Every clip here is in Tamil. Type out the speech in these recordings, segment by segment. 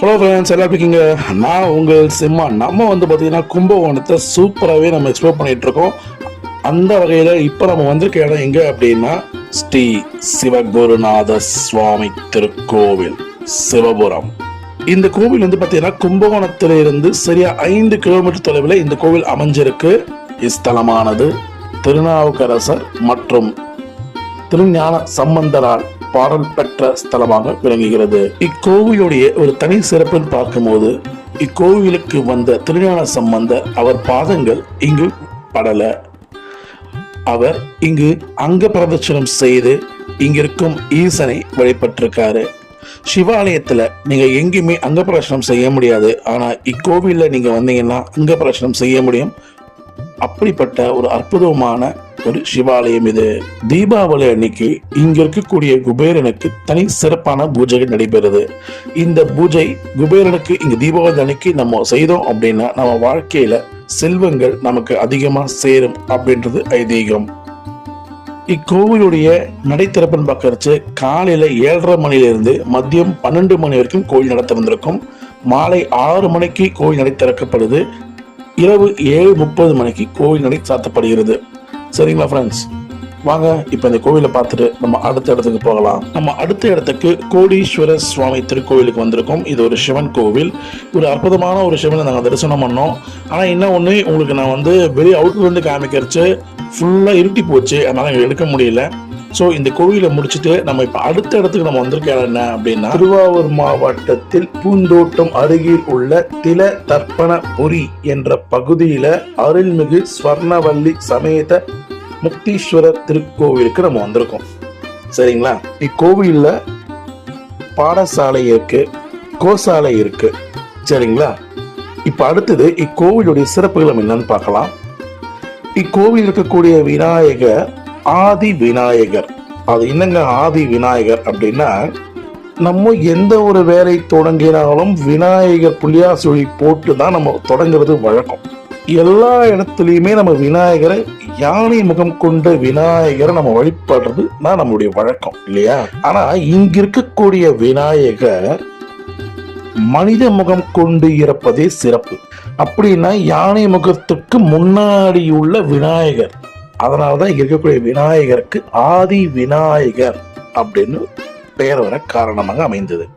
ஹலோ ஃப்ரெண்ட்ஸ் எல்லாம் இருக்கீங்க? நான் உங்கள் சிம்மா. நம்ம வந்து பார்த்தீங்கன்னா கும்பகோணத்தை சூப்பராகவே நம்ம எக்ஸ்ப்ளோர் பண்ணிட்டு இருக்கோம். அந்த வகையில் இப்போ நம்ம வந்திருக்க இடம் எங்கே அப்படின்னா ஸ்ரீ சிவகுருநாத சுவாமி திருக்கோவில் சிவபுரம். இந்த கோவில் வந்து பார்த்தீங்கன்னா கும்பகோணத்திலிருந்து சரியா ஐந்து கிலோமீட்டர் தொலைவில் இந்த கோவில் அமைஞ்சிருக்கு. இஸ்தலமானது திருநாவுக்கரசர் மற்றும் திருஞான சம்பந்தரால் பாடல் பெற்ற ஸ்தலமாக விளங்குகிறது. இக்கோவிலுடைய ஒரு தனி சிறப்புன்னு பார்க்கும்போது இக்கோவிலுக்கு வந்த திருஞான சம்பந்த அவர் பாதங்கள் இங்கு படல. அவர் இங்கு அங்க பிரதட்சணம் செய்து இங்கிருக்கும் ஈசனை வழிபட்டிருக்காரு. சிவாலயத்துல நீங்க எங்கேயுமே அங்க பிரதட்சணம் செய்ய முடியாது. ஆனால் இக்கோவிலில் நீங்க வந்தீங்கன்னா அங்க பிரதட்சணம் செய்ய முடியும். அப்படிப்பட்ட ஒரு அற்புதமான ஒரு சிவாலயம் இது. தீபாவளி அன்னைக்கு இங்க இருக்கக்கூடிய குபேரனுக்கு தனி சிறப்பான பூஜைகள் நடைபெறுது. இந்த பூஜை குபேரனுக்கு இங்க தீபாவளி அன்னைக்கு நம்ம செய்தோம் அப்படின்னா நம்ம வாழ்க்கையில செல்வங்கள் நமக்கு அதிகமா சேரும் அப்படின்றது ஐதீகம். இக்கோவிலுடைய நடை திறப்புன்னு பார்க்கறச்சு காலையில ஏழரை மணியிலிருந்து மதியம் பன்னெண்டு மணி வரைக்கும் கோயில் நடத்த திறந்திருக்கும் மாலை ஆறு மணிக்கு கோயில் நடை திறக்கப்படுது. இரவு ஏழு முப்பது மணிக்கு கோவில் நடை சாத்தப்படுகிறது. சரிங்களா ஃப்ரெண்ட்ஸ் வாங்க இப்போ இந்த கோவிலை பார்த்துட்டு நம்ம அடுத்த இடத்துக்கு போகலாம். நம்ம அடுத்த இடத்துக்கு கோடீஸ்வர சுவாமி திருக்கோவிலுக்கு வந்திருக்கோம். இது ஒரு சிவன் கோவில். ஒரு அற்புதமான ஒரு சிவனை நாங்கள் தரிசனம் பண்ணோம். ஆனால் என்ன ஒன்று உங்களுக்கு நான் வந்து வெளியே அவுட்லேருந்து காமிக்கிறச்சு ஃபுல்லாக இருட்டி போச்சு. அதனால் எங்களுக்கு எடுக்க முடியல. ஸோ இந்த கோவிலை முடிச்சுட்டு நம்ம இப்போ அடுத்த இடத்துக்கு நம்ம வந்திருக்க என்ன அப்படின்னா திருவாரூர் மாவட்டத்தில் பூந்தோட்டம் அருகில் உள்ள தில தர்ப்பணபுரி என்ற பகுதியில அருள்மிகு ஸ்வர்ணவல்லி சமேத முக்தீஸ்வரர் திருக்கோவிலுக்கு நம்ம வந்திருக்கோம். சரிங்களா? இக்கோவில்ல பாடசாலை இருக்கு கோசாலை இருக்கு. சரிங்களா? இப்ப அடுத்தது இக்கோவிலுடைய சிறப்புகள் நம்ம என்னன்னு பார்க்கலாம். இக்கோவில் இருக்கக்கூடிய விநாயகர் ஆதி விநாயகர் அது என்னங்க ஆதி விநாயகர் அப்படின்னா நம்ம எந்த ஒரு வேலை தொடங்கினாலும் விநாயகர் புள்ளியாசுழி போட்டு தான் நம்ம தொடங்குறது வழக்கம். எல்லா இடத்துலையுமே நம்ம விநாயகரை யானை முகம் கொண்ட விநாயகரை நம்ம வழிபடுறது தான் நம்மளுடைய வழக்கம் இல்லையா? ஆனா இங்க இருக்கக்கூடிய விநாயகர் மனித முகம் கொண்டு இருப்பதே சிறப்பு. அப்படின்னா யானை முகத்துக்கு முன்னாடி உள்ள விநாயகர். அதனாலதான் இங்க இருக்கக்கூடிய விநாயகருக்கு ஆதி விநாயகர் அப்படின்னு பெயர் வர காரணமாக அமைந்தது.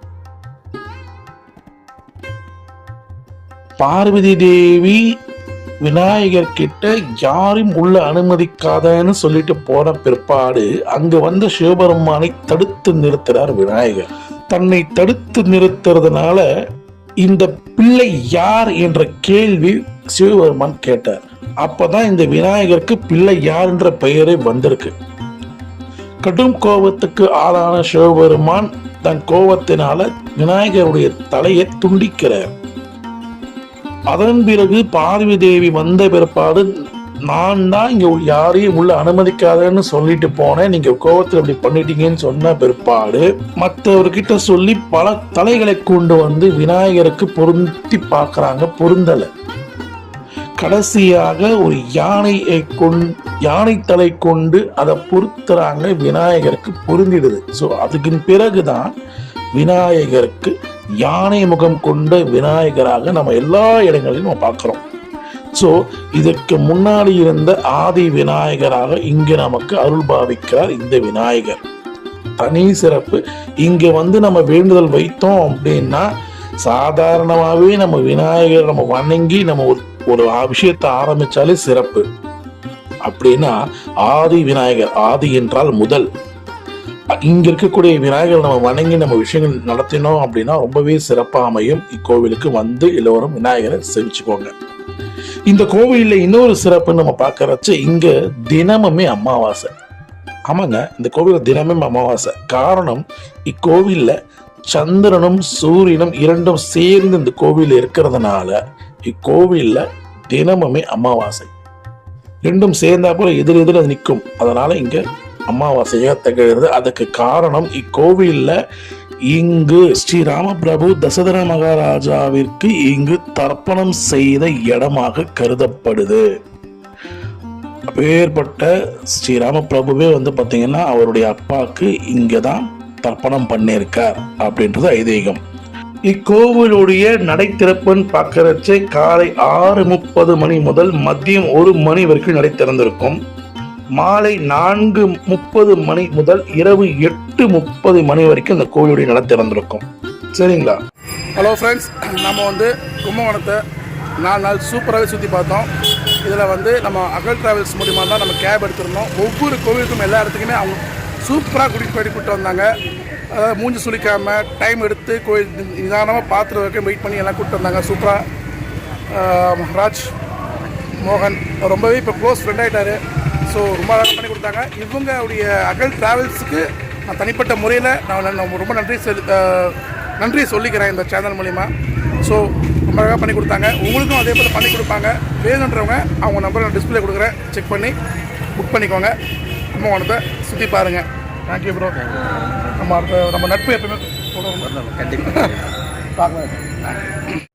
பார்வதி தேவி விநாயகர் கிட்ட யாரும் உள்ள அனுமதிக்காதன்னு சொல்லிட்டு போன பிற்பாடு அங்க வந்த சிவபெருமானை தடுத்து நிறுத்துறார் விநாயகர். தன்னை தடுத்து நிறுத்துறதுனால இந்த பிள்ளை யார் என்ற கேள்வி சிவபெருமான் கேட்டார். அப்பதான் இந்த விநாயகருக்கு பிள்ளை யார் என்ற பெயரே வந்திருக்கு. கடும் கோபத்துக்கு ஆளான சிவபெருமான் தன் கோபத்தினால விநாயகருடைய தலையை துண்டிக்கிறார். அதன் பிறகு பார்வதி தேவி வந்த பிற்பாடு நான் தான் இங்க யாரையும் உள்ள அனுமதிக்காதன்னு சொல்லிட்டு போனேன். நீங்க கோபத்தில் இப்படி பண்ணிட்டீங்கன்னு சொன்ன பிற்பாடு மற்றவர்கிட்ட சொல்லி பல தலைகளை கொண்டு வந்து விநாயகருக்கு பொருந்தி பார்க்கறாங்க பொருந்தலை. கடைசியாக ஒரு யானையை கொண்டு யானை தலை கொண்டு அதை பொருத்துறாங்க விநாயகருக்கு பொருந்திடுது. ஸோ அதுக்கு பிறகுதான் விநாயகருக்கு யானை முகம் கொண்ட விநாயகராக நம்ம எல்லா இடங்களிலும் நம்ம பார்க்குறோம். ஸோ இதற்கு முன்னாடி இருந்த ஆதி விநாயகராக இங்கே நமக்கு அருள் பாவிக்கிறார் இந்த விநாயகர். தனி சிறப்பு. இங்கே வந்து நம்ம வேண்டுதல் வைத்தோம் அப்படின்னா சாதாரணமாகவே நம்ம விநாயகர் நம்ம வணங்கி நம்ம ஒரு ஒரு விஷயத்தை ஆரம்பிச்சாலே சிறப்பு. அப்படின்னா ஆதி விநாயகர் ஆதி என்றால் முதல். இங்க இருக்கக்கூடிய விநாயகர் நம்ம வணங்கி நம்ம விஷயங்கள் நடத்தினோம் அப்படின்னா ரொம்பவே சிறப்பாக அமையும். இக்கோவிலுக்கு வந்து எல்லோரும் விநாயகரை செவிச்சுக்கோங்க. இந்த கோவிலில் இன்னொரு சிறப்பு நம்ம பார்க்கறச்சு இங்க தினமுமே அமாவாசை. ஆமாங்க இந்த கோவில்ல தினமும் அமாவாசை. காரணம் இக்கோவிலில் சந்திரனும் சூரியனும் இரண்டும் சேர்ந்து இந்த கோவில் இருக்கிறதுனால இக்கோவிலில் தினமுமே அமாவாசை. ரெண்டும் சேர்ந்தா போல எதிர் எதிர் அது நிற்கும். அதனால இங்க அமாவாசையாக திகழ்கிறது அதுக்கு காரணம் இக்கோவிலில் இங்கு ஸ்ரீ ராமபிரபு தசதர மகாராஜாவிற்கு இங்கு தர்ப்பணம் செய்த இடமாக கருதப்படுது. அப்பேற்பட்ட ஸ்ரீ ராமபிரபுவே வந்து பார்த்தீங்கன்னா அவருடைய அப்பாவுக்கு இங்கே தான் தர்ப்பணம் பண்ணியிருக்கார் அப்படின்றது ஐதீகம். இக்கோவிலுடைய நடை திறப்புன்னு பார்க்கறச்சே காலை ஆறு முப்பது மணி முதல் மதியம் ஒரு மணி வரைக்கும் நடை திறந்திருக்கும் மாலை நான்கு முப்பது மணி முதல் இரவு எட்டு முப்பது மணி வரைக்கும் இந்த கோவிலுடைய நடை திறந்திருக்கும் சரிங்களா? ஹலோ ஃப்ரெண்ட்ஸ் நம்ம வந்து கும்பகோணத்தை நாலு நாள் சூப்பராகவே சுற்றி பார்த்தோம். இதில் வந்து நம்ம அகல் ட்ராவல்ஸ் மூலிமா தான் நம்ம கேப் எடுத்திருந்தோம். ஒவ்வொரு கோவிலுக்கும் எல்லா இடத்துக்குமே அவங்க சூப்பராக கூட்டிகிட்டு போயிட்டு கூப்பிட்டு வந்தாங்க. அதாவது மூஞ்சி சுளிக்காமல் டைம் எடுத்து கோயில் நிதானமாக பார்த்துட்டு வரைக்கும் வெயிட் பண்ணி எல்லாம் கூப்பிட்டு வந்தாங்க. சூப்பராக ராஜ் மோகன் ரொம்பவே இப்போ க்ளோஸ் ஃப்ரெண்ட் ஆகிட்டாரு ஸோ ரொம்ப அழகாக பண்ணி கொடுத்தாங்க. இவங்களுடைய அகல் ட்ராவல்ஸுக்கு நான் தனிப்பட்ட முறையில் நான் ரொம்ப நன்றி செல் நன்றி சொல்லிக்கிறேன் இந்த சேனல் மூலிமா ஸோ ரொம்ப அழகாக பண்ணி கொடுத்தாங்க. உங்களுக்கும் அதே போல் பண்ணி கொடுப்பாங்க. வேணுன்றவங்க அவங்க நம்பரை நான் டிஸ்பிளே கொடுக்குறேன். செக் பண்ணி புக் பண்ணிக்கோங்க. கும்பகோணத்தை சுற்றி பாருங்கள் தேங்க்யூ ப்ரோ நம்ம அடுத்த நம்ம நட்பு எப்பவுமே தொடரும். கண்டிப்பாக பார்க்கலாம்.